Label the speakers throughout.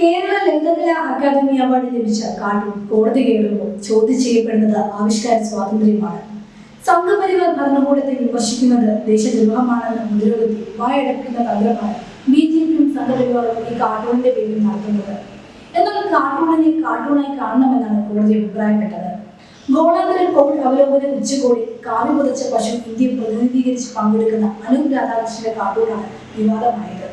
Speaker 1: Kerala Lalithakala academy award ലഭിച്ച കാട്ടും കോടതി കയറുമ്പോൾ ചോദ്യം ചെയ്യപ്പെടുന്നത് ആവിഷ്കാര സ്വാതന്ത്ര്യമാണ്. സംഘപരിവാർ ഭരണകൂടത്തെ വിമർശിക്കുന്നത് ദേശദ്രോഹമാണെന്ന് മുദ്രകുത്തി വായടക്കുന്ന തന്ത്രമാണ് ബി ജെ പിയും സംഘപരിവാറും ഈ കാർട്ടൂണിന്റെ പേരിൽ നടത്തുന്നത്. എന്നാൽ കാർട്ടൂണിനെ കാർട്ടൂണായി കാണണമെന്നാണ് കോടതി അഭിപ്രായപ്പെട്ടത്. ഗോളാന്തര കോവിഡ് അവലോകന ഉച്ചകോടി കാവി പുതച്ച പശു ഇന്ത്യയെ പ്രതിനിധീകരിച്ച് പങ്കെടുക്കുന്ന അനൂപ് രാധാകൃഷ്ണന്റെ കാർട്ടൂണാണ് വിവാദമായത്.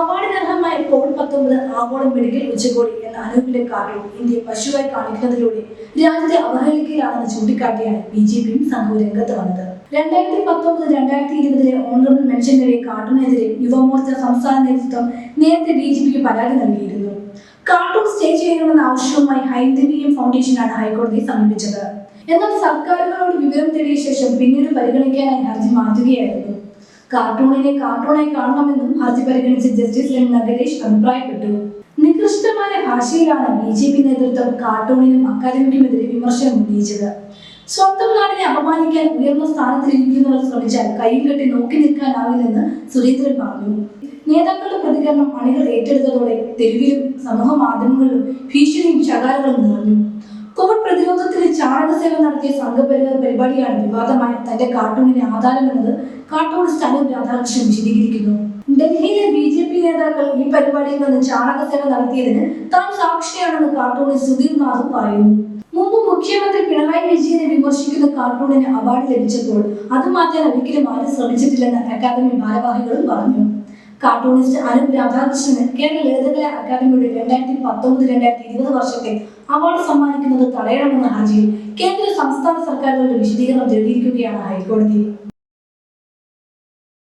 Speaker 1: അവാർഡിനർഹമായ കോവിഡ് പത്തൊമ്പത് ആഗോള മെഡിക്കൽ ഉച്ചകോടി എന്ന അനൂപിന്റെ കാർഡിൽ ഇന്ത്യ പശുവായി കാണിക്കുന്നതിലൂടെ രാജ്യത്തെ അവഹേളിക്കലാണെന്ന് ചൂണ്ടിക്കാട്ടിയാണ് ബി ജെ പിയും സംഘവും രംഗത്ത് വന്നത്. രണ്ടായിരത്തി പത്തൊമ്പത് രണ്ടായിരത്തി ഇരുപതിലെ ഓണറബിൾ മെൻഷനിലെ കാർട്ടൂണെതിരെ യുവമോർച്ച സംസ്ഥാന നേതൃത്വം നേരത്തെ ബി ജെ പിക്ക് പരാതി നൽകിയിരുന്നു. കാർട്ടൂൺ സ്റ്റേ ചെയ്യണമെന്ന ആവശ്യവുമായി ഹൈന്ദവീയം ഫൗണ്ടേഷനാണ് ഹൈക്കോടതിയെ സമീപിച്ചത്. എന്നാൽ സർക്കാരുകളോട് വിവരം തേടിയ ശേഷം പിന്നീട് പരിഗണിക്കാനായി ഹർജി മാറ്റുകയായിരുന്നു. കാർട്ടൂണിനെ കാർട്ടൂണായി കാണണമെന്നും ഹർജി പരിഗണിച്ച ജസ്റ്റിസ് എം നഗരേഷ് അഭിപ്രായപ്പെട്ടു. നികൃഷ്ടമായ ഭാഷയിലാണ് ബി ജെ പി നേതൃത്വം കാർട്ടൂണിനും അക്കാദമിക്കുമെതിരെ വിമർശനം ഉന്നയിച്ചത്. സ്വന്തം നാടിനെ അപമാനിക്കാൻ ഉയർന്ന സ്ഥാനത്തിലിരിക്കുന്നവർ ശ്രമിച്ചാൽ കയ്യും കെട്ടി നോക്കി നിൽക്കാനാവില്ലെന്ന് സുരേന്ദ്രൻ പറഞ്ഞു. നേതാക്കളുടെ പ്രതികരണം അണികൾ ഏറ്റെടുത്തതോടെ തെരുവിലും സമൂഹ മാധ്യമങ്ങളിലും ഭീഷണിയും ശകാരങ്ങളും നിറഞ്ഞു. കോവിഡ് പ്രതിരോധത്തിന് ചാണകസേവ നടത്തിയ സംഘപരിവാർ പരിപാടിയാണ് വിവാദമായ തന്റെ കാർട്ടൂണിന് ആധാരമെന്നത് കാർട്ടൂൺ അനൂപ് രാധാകൃഷ്ണൻ വിശദീകരിക്കുന്നു. ഡൽഹിയിലെ ബി ജെ പി നേതാക്കൾ ഈ പരിപാടിയിൽ നിന്ന് ചാണകസേവ നടത്തിയതിന് താൻ സാക്ഷിയാണെന്ന് കാർട്ടൂണിസ്റ്റ് സുധീർ നാഥും പറയുന്നു. മുമ്പ് മുഖ്യമന്ത്രി പിണറായി വിജയനെ വിമർശിക്കുന്ന കാർട്ടൂണിന് അവാർഡ് ലഭിച്ചപ്പോൾ അത് മാറ്റാൻ ഒരിക്കലും ആരും ശ്രമിച്ചിട്ടില്ലെന്ന് അക്കാദമി ഭാരവാഹികളും പറഞ്ഞു. കാർട്ടൂണിസ്റ്റ് അനൂപ് രാധാകൃഷ്ണന് കേരള ലളിതകലാ അക്കാദമിയുടെ രണ്ടായിരത്തി പത്തൊമ്പത് രണ്ടായിരത്തി ഇരുപത് വർഷത്തെ അവാർഡ് സമ്മാനിക്കുന്നത് തടയണമെന്ന ഹർജിയിൽ കേന്ദ്ര സംസ്ഥാന സർക്കാരുകളുടെ വിശദീകരണം തേടിയിരിക്കുകയാണ് ഹൈക്കോടതി.